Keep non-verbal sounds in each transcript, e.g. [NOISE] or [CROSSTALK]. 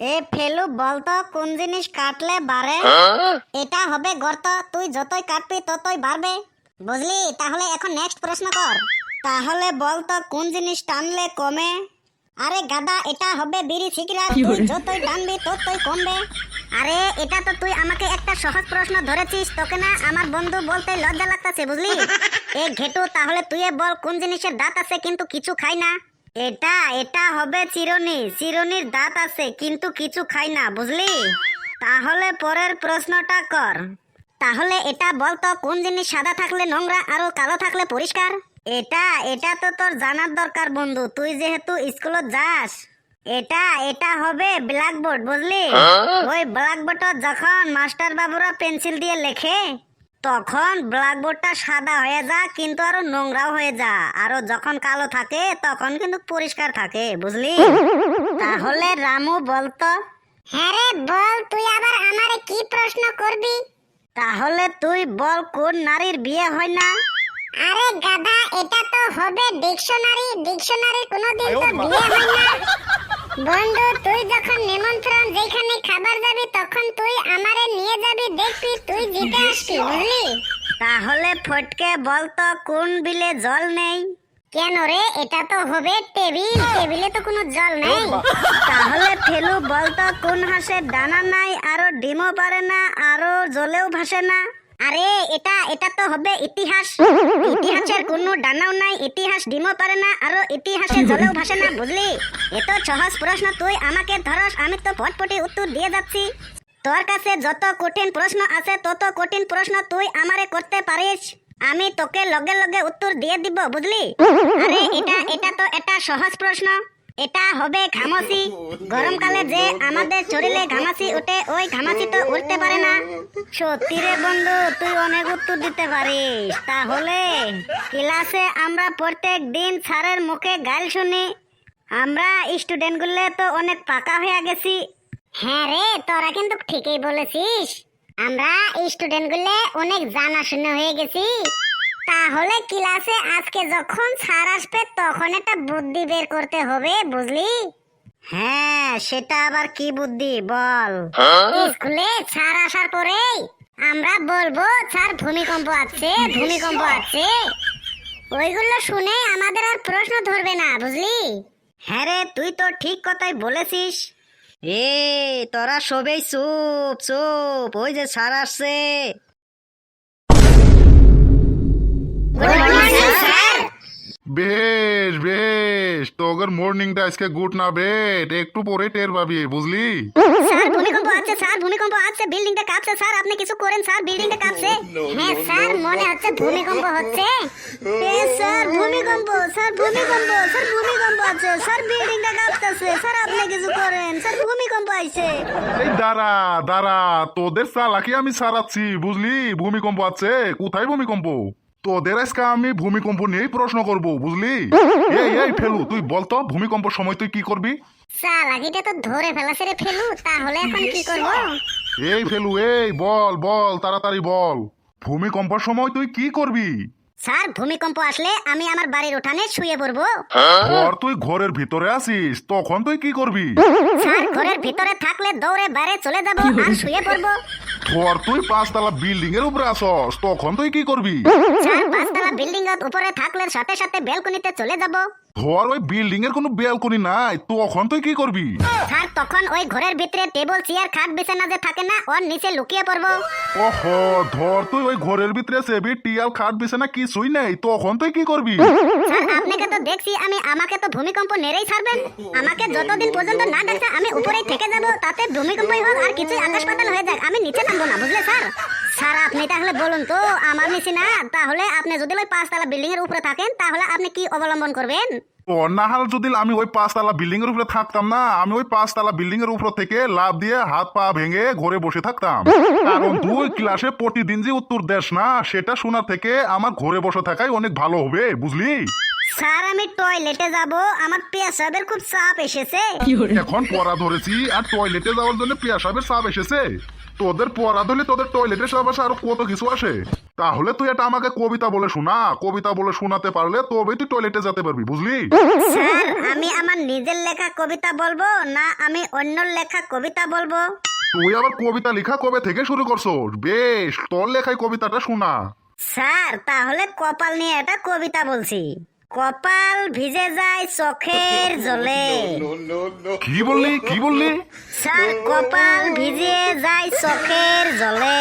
এ ফেলু বলতো কোন জিনিস কাটলে বাড়ে? এটা হবে গর্ত তুই যতই কাটবি ততই বাড়বে। বুঝলি? তাহলে এখন নেক্সট প্রশ্ন কর। তাহলে বলতো কোন জিনিস টানলে কমে? আরে গাদা এটা হবে বিড়ি সিগারেট তুই যতই টানবি ততই কমবে। আরে এটা তো তুই আমাকে একটা সহজ প্রশ্ন ধরেছিস তোকে না আমার বন্ধু বলতে লজ্জা লাগতেছে বুঝলি? এ ঘেটু তাহলে তুই বল কোন জিনিসের দাঁত আছে কিন্তু কিছু খাই না? এটা এটা হবে চিরনি। চিরনির দাঁত আছে কিন্তু কিছু খাই না বুঝলি? তাহলে পরের প্রশ্নটা কর। তাহলে এটা বলতো কোন জিনিস সাদা থাকলে নোংরা আর কালো থাকলে পরিষ্কার? এটা এটা তো তোর জানার দরকার বন্ধু তুই যেহেতু স্কুলত যাস। এটা এটা হবে ব্ল্যাকবোর্ড বুঝলি? ওই ব্ল্যাকবোর্ডত যখন মাস্টার বাবুরা পেন্সিল দিয়ে লেখে তখন ব্ল্যাকবোর্ডটা সাদা হয়ে যা কিন্তু আরও নোংরাও হয়ে যা। আরও যখন কালো থাকে তখন কিন্তু পরিষ্কার থাকে বুঝলি? তাহলে রামু বলতো হ্যাঁ রে বল তুই আবার আমারে কি প্রশ্ন করবি? তাহলে তুই বল কোন নারীর বিয়ে হয় না? আরে গাধা এটা তো হবে ডিকশনারি। ডিকশনারি কোনোদিন তো বিয়ে হয় না। বন্ধু তুই যখন নিমন্ত্রণ যেখানে খাবার যাবি তখন তুই আমারে নিয়ে যাবি দেখবি তুই জিতে আসবি বুঝলি? তাহলে ফটকে বলতো কোন বিলে জল নেই? কেন রে? এটা তো হবে টেবিল। টেবিলে তো কোনো জল নেই। তাহলে ফেলু বলতো কোন হাঁসের ডানা নাই আরও ডিমও পারে না আরও জলেও ভাসে না। আরে, এটা এটা তো হবে ইতিহাস। ইতিহাসের কোনো ডানাও নাই, ইতিহাস ডিমও পারে না, আরও ইতিহাসে জলেও ভাসে না, বুঝলি? এত সহজ প্রশ্ন তুই আমাকে ধরস, আমি তো ফটফটি উত্তর দিয়ে যাচ্ছি। তোর কাছে যত কঠিন প্রশ্ন আছে, তত কঠিন প্রশ্ন তুই আমারে করতে পারিস। আমি তোকে লগে লগে উত্তর দিয়ে দিব, বুঝলি? আরে, এটা এটা তো এটা সহজ প্রশ্ন। এটা হবে ঘামসি। গরমকালে যে আমাদের শরীরে ঘামাসি উঠে ওই ঘামাসি তো উঠতে পারে না। সত্যি রে বন্ধু, তুই অনেক উত্তর দিতে পারিস। তাহলে ক্লাসে আমরা প্রত্যেক দিন স্যারের মুখে গাল শুনি। আমরা স্টুডেন্টগুলো তো অনেক পাকা হয়ে গেছি। হ্যাঁ রে, তোরা কিন্তু ঠিকই বলেছিস। আমরা স্টুডেন্টগুলো অনেক জানাশোনা হয়ে গেছি। তাহলে ক্লাসে আজকে যখন স্যার আসবে তখন একটা বুদ্ধি বের করতে হবে বুঝলি? হ্যাঁ সেটা আবার কি বুদ্ধি? বল। স্কুলে স্যার আসার পরেই আমরা বলব স্যার ভূমিকম্প আছে ভূমিকম্প আছে। ওইগুলো শুনে আমাদের আর প্রশ্ন ধরবে না বুঝলি? হ্যাঁ রে তুই তো ঠিক কথাই বলেছিস। এ তোরা সবেই চুপ চুপ ওই যে স্যার আসছে। বেশ বেশ। তোদের মর্নিংটা আজকে গুড না বেট একটু পরে টের পাবি বুঝলি? স্যার ভূমিকম্প আছে স্যার ভূমিকম্প আছে বিল্ডিংটা কাঁপছে স্যার আপনি কিছু করেন স্যার বিল্ডিংটা কাঁপছে। হ্যাঁ স্যার মনে হচ্ছে ভূমিকম্প হচ্ছে। এ স্যার ভূমিকম্প স্যার ভূমিকম্প স্যার ভূমিকম্প আছে। স্যার বিল্ডিংটা কাঁপতেছে। স্যার আপনি কিছু করেন। স্যার ভূমিকম্প আইছে। এই দাঁড়া দাঁড়া তোদের চালাকি আমি সারাচ্ছি বুঝলি? ভূমিকম্প আছে কোথায় ভূমিকম্প? তোদের আজকে আমি ভূমিকম্প নিয়েই প্রশ্ন করব বুঝলি? এই এই ফেলু তুই বলতো ভূমিকম্প সময় তুই কি করবি? তো ধরে ফেলাছে রে ফেলু তাহলে এখন কি করব? এই ফেলু এই বল বল তাড়াতাড়ি বল। ভূমিকম্পর সময় তুই কি করবি? স্যার ভূমিকম্প আসলে আমি আমার বাড়ির উঠানে শুয়ে পড়ব। আর তুই ঘরের ভিতরে আসিস তখন তুই কি করবি? স্যার ঘরের ভিতরে থাকলে দৌড়ে বাইরে চলে যাব আর শুয়ে পড়ব। ঘর তুই পাঁচতলা বিল্ডিং এর উপরে আসস তখন তুই কি করবি? স্যার পাঁচতলা বিল্ডিং এর উপরে থাকলে সাথে সাথে বেলকনিতে চলে যাব। ধর ওই বিল্ডিং এর কোনো ব্যালকনি নাই তখন তুই কি করবি? স্যার তখন ওই ঘরের ভিতরে টেবিল চেয়ার খাট বিছানা যে থাকে না ওর নিচে লুকিয়ে পড়ব। ওহ ধর তুই ওই ঘরের ভিতরে সেবি টিয়াল খাট বিছানা কিছুই নেই তখন তুই কি করবি? স্যার আপনাকে তো দেখছি আমি আমাকে তো ভূমিকম্প নেড়েই ছাড়বেন। আমাকে যতদিন পর্যন্ত না দেখছে আমি উপরেই থেকে যাব তাতে ভূমিকম্পই হোক আর কিছুই আকাশ পাতাল হয়ে যাক আমি নিচে নামবো না বুঝলে স্যার? স্যার আপনি তাহলে বলুন তো আমার নিচে না তাহলে আপনি যদি ওই পাঁচতলা বিল্ডিং এর উপরে থাকেন তাহলে আপনি কি অবলম্বন করবেন? ও না হাল যদি আমি ওই পাঁচতলা বিল্ডিং এর উপরে থাকতাম না আমি ওই পাঁচতলা বিল্ডিং এর উপর থেকে লাভ দিয়ে হাত পা ভেঙে ঘরে বসে থাকতাম। কারণ তুই ক্লাসে প্রতিদিন যে উত্তর দেস না সেটা শোনার থেকে আমার ঘরে বসে থাকাই অনেক ভালো হবে বুঝলি? স্যার আমি টয়লেটে যাব আমার পেশাবের খুব চাপ এসেছে। এখন পড়া ধরেছি আর টয়লেটে যাওয়ার জন্য পেশাবের চাপ এসেছে। তোদের পড়া ধরলে তোদের টয়লেটের সাবাসে আরও কত কিছু আসে তাহলে তুই এটা আমাকে কবিতা বলে শোনা। কবিতা বলে শোনাতে পারলে তবে তুই টয়লেটে যেতে পারবি বুঝলি? আমি আমার নিজের লেখা কবিতা বলব না আমি অন্যর লেখা কবিতা বলব? তুই আবার কবিতা লেখা কবে থেকে শুরু করছ বেশ তোর লেখাই কবিতাটা শোনা। স্যার তাহলে কপাল নিয়ে একটা কবিতা বলছি। কপাল ভিজে যায় চোখের [LAUGHS] জলে। কি বললি কি বললি? স্যার কপাল ভিজে যায় চোখের জলে।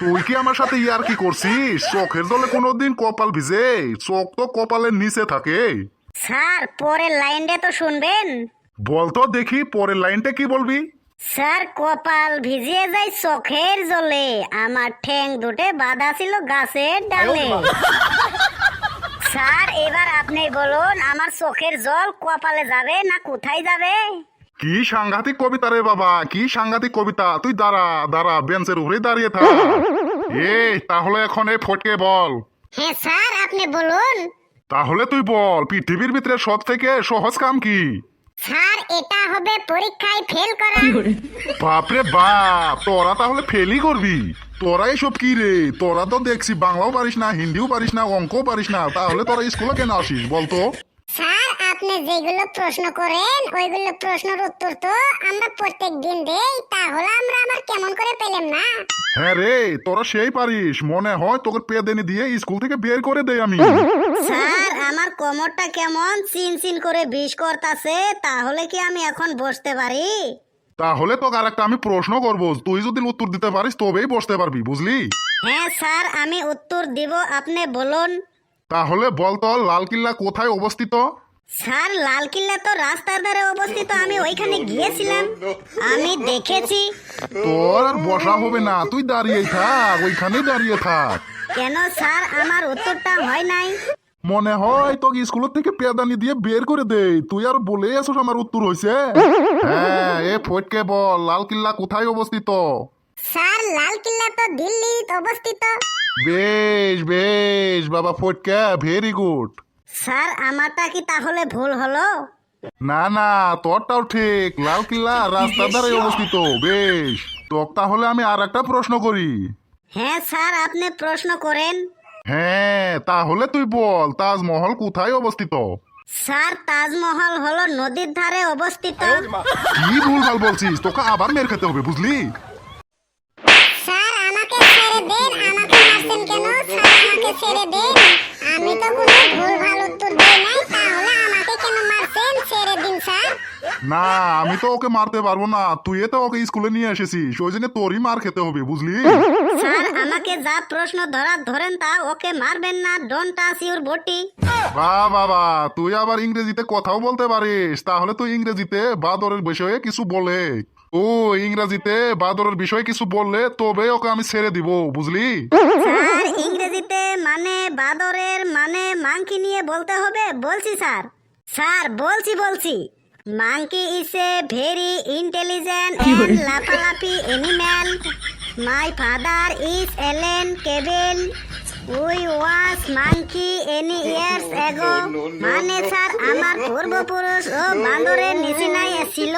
তুই কি আমার সাথে ইয়ার কি করছিস? চোখের জলে কোনোদিন কপাল ভিজে? চোখ তো কপালের নিচে থাকে। স্যার পরের লাইনটা তো শুনবেন। বলতো দেখি পরের লাইনটা কি বলবি? স্যার কপাল ভিজিয়ে যায় চোখের জলে। আমার ঠ্যাং দুটে বাঁধা ছিল গাছের ডালে। স্যার এবার আপনি বলুন আমার চোখের জল কপালে যাবে না কোথায় যাবে? কি সাংঘাতিক কবিতা রে বাবা কি সাংঘাতিক কবিতা। তুই দাঁড়া দাঁড়া বেঞ্চের উপরে দাঁড়িয়ে থাক। এই তাহলে এখন এই ফটকে বল। হ্যাঁ স্যার আপনি বলুন। তাহলে তুই বল পৃথিবীর ভিতরে সব থেকে সহজ কাম কি? স্যার এটা হবে পরীক্ষায় ফেল করা। বাপরে বাপ তোরা তাহলে ফেলই করবি। তোরা এসব কি রে? তোরা তো দেখছি বাংলাও পারিস না হিন্দিও পারিস না অঙ্কও পারিস না তাহলে তোরা স্কুলে কেন আসিস বলতো? স্যার আপনি যেগুলো প্রশ্ন করেন ওইগুলো প্রশ্নের উত্তর তো আমরা প্রত্যেক দিন দেই তাহলে আমরা আবার কেমন করে পেলাম না? হ্যাঁ রে তোরা সেই পারিস মনে হয় তোকে পেদেনি দিয়ে স্কুল থেকে বের করে দেই আমি। স্যার আমার কোমরটা কেমন চিন চিন করে বিষ করতাছে তাহলে কি আমি এখন বসতে পারি? তাহলে তোকে আর একটা আমি প্রশ্ন করব। তুই যদি উত্তর দিতে পারিস তবেই বসতে পারবি বুঝলি? হ্যাঁ স্যার আমি উত্তর দিব আপনি বলুন। তাহলে বল বলতো লালকিল্লা কোথায় অবস্থিত? স্যার লালকিল্লা তো রাস্তার ধারে অবস্থিত আমি ওইখানে গিয়েছিলাম। আমি দেখেছি। তোর আর বসা হবে না তুই দাঁড়িয়েই থাক ওইখানেই দাঁড়িয়ে থাক। কেন স্যার আমার উত্তরটা হয় নাই? মনে হয় তোকে স্কুল থেকে পেদানি দিয়ে বের করে দে তুই আর বলে আসোস আমার উত্তর হয়েছে হ্যাঁ এ ফটকে বল লাল কিল্লা কোথায় অবস্থিত? স্যার লালকিল্লা তো দিল্লিতে অবস্থিত। বেশ বেশ বাবা ফটকে ভেরি গুড স্যার আমারটা কি তাহলে ভুল হলো? না না তোরটাও ঠিক লাল কিল্লা রাস্তার ধারে অবস্থিত বেশ। তোকে তাহলে আমি আর একটা প্রশ্ন করি। হ্যাঁ স্যার আপনি প্রশ্ন করেন। হ্যাঁ তাহলে তুই বল তাজমহল কোথায় অবস্থিত? স্যার তাজমহল হলো নদীর ধারে অবস্থিত। কি ভুলভাল বলছিস? তোকে আবার মেরে খেতে হবে বুঝলি? স্যার আমাকে ছেড়ে দিন আমাকে মারছেন কেন? স্যার আমাকে ছেড়ে দিন। আমি তো কোনো ভুলভাল উত্তর দেই নাই তাহলে আমাকে কেন মারছেন ছেড়ে দিন স্যার না আমি তো ওকে মারতে পারব না। তুই তো ওকে স্কুলে নিয়ে এসেছিস। ওই জন্য তোরই মার খেতে হবে বুঝলি? স্যার আমাকে যা প্রশ্ন ধরা ধরেন তা ওকে মারবেন না। ডোন্ট টাচ ইউর বটি বাবা তুই আবার ইংরেজিতে কথাও বলতে পারিস। তাহলে তুই ইংরেজিতে বাদরের বিষয়ে কিছু বলে। ও ইংরেজিতে বাদরের বিষয়ে কিছু বললে তবে ওকে আমি ছেড়ে দিব বুঝলি? স্যার ইংরেজিতে মানে বাদরের মানে মাংকি নিয়ে বলতে হবে? বলছি স্যার। স্যার বলছি বলছি। Monkey is a very intelligent and লাফালাফি animal my father is Allen cable we was monkey any years ago মানে স্যার আমার পূর্বপুরুষ ও বান্দরের নিচিনাই ছিল।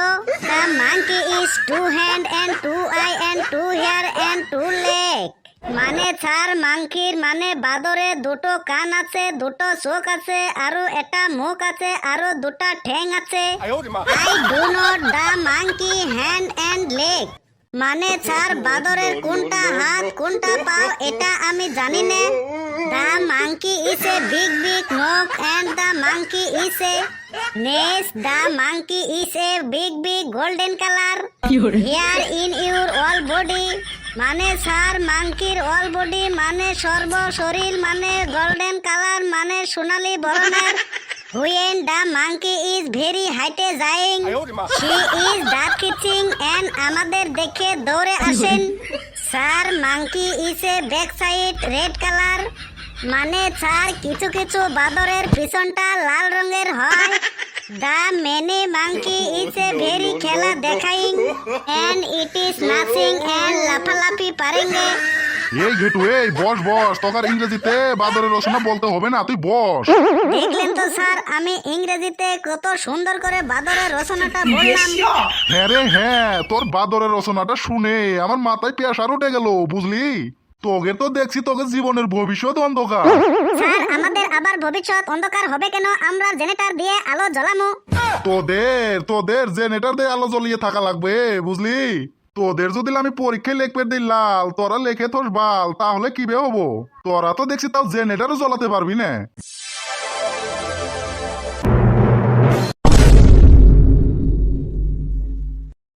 The monkey is two hand and two eye and two hair and two leg মানে sir মাংকির মানে বাদরে দুটো কান আছে দুটো চোখ আছে আরও একটা মুখ আছে আরও দুটা ঠ্যাং আছে। I do not the monkey hand and leg. মানে স্যার বাদরের কোনটা হাত কোনটা পাও এটা আমি জানি না? The monkey is a big big nock and the monkey is a ness the monkey is a big big golden colour. Hair in your all body. মানে স্যার মাংকির অল বডি মানে সর্ব শরীর মানে গোল্ডেন কালার মানে সোনালী বরণের। When the monkey is very হাইটে যাইং শি ইজ দাঁত কিচিং এন্ড আমাদের দেখে দৌড়ে আসেন। Sir monkey is a back side red colour. মানে স্যার কিছু কিছু বাদরের পিছনটা লাল রঙের হয়। The many monkey is a very খেলা দেখাইং এন্ড ইট ইজ নাচিং এন্ড লাফালাফি পারেঙ্গে। এই ঘেটু এই বস বস তোকার ইংরেজিতে বাদরের রচনা বলতে হবে না তুই বস। দেখলেন তো স্যার আমি ইংরেজিতে কত সুন্দর করে বাদরের রচনাটা বললাম। হ্যাঁ রে হ্যাঁ তোর বাদরের রচনাটা শুনে আমার মাথায় পেশার উঠে গেল বুঝলি? তোকে তো দেখছি তোকে জীবনের ভবিষ্যৎ অন্ধকার। স্যার আমাদের আবার ভবিষ্যৎ অন্ধকার হবে কেন? আমরা জেনারেটর দিয়ে আলো জ্বালামো। তোদের তোদের জেনারেটর দিয়ে আলো জ্বলিয়ে থাকা লাগবে বুঝলি? তোদের যদি আমি পরীক্ষায় লিখবে দিই লাল তোরা লেখে তোর বাল তাহলে কি বে হব? তোরা তো দেখছি তাও জেনারেটরও জ্বলাতে পারবি না।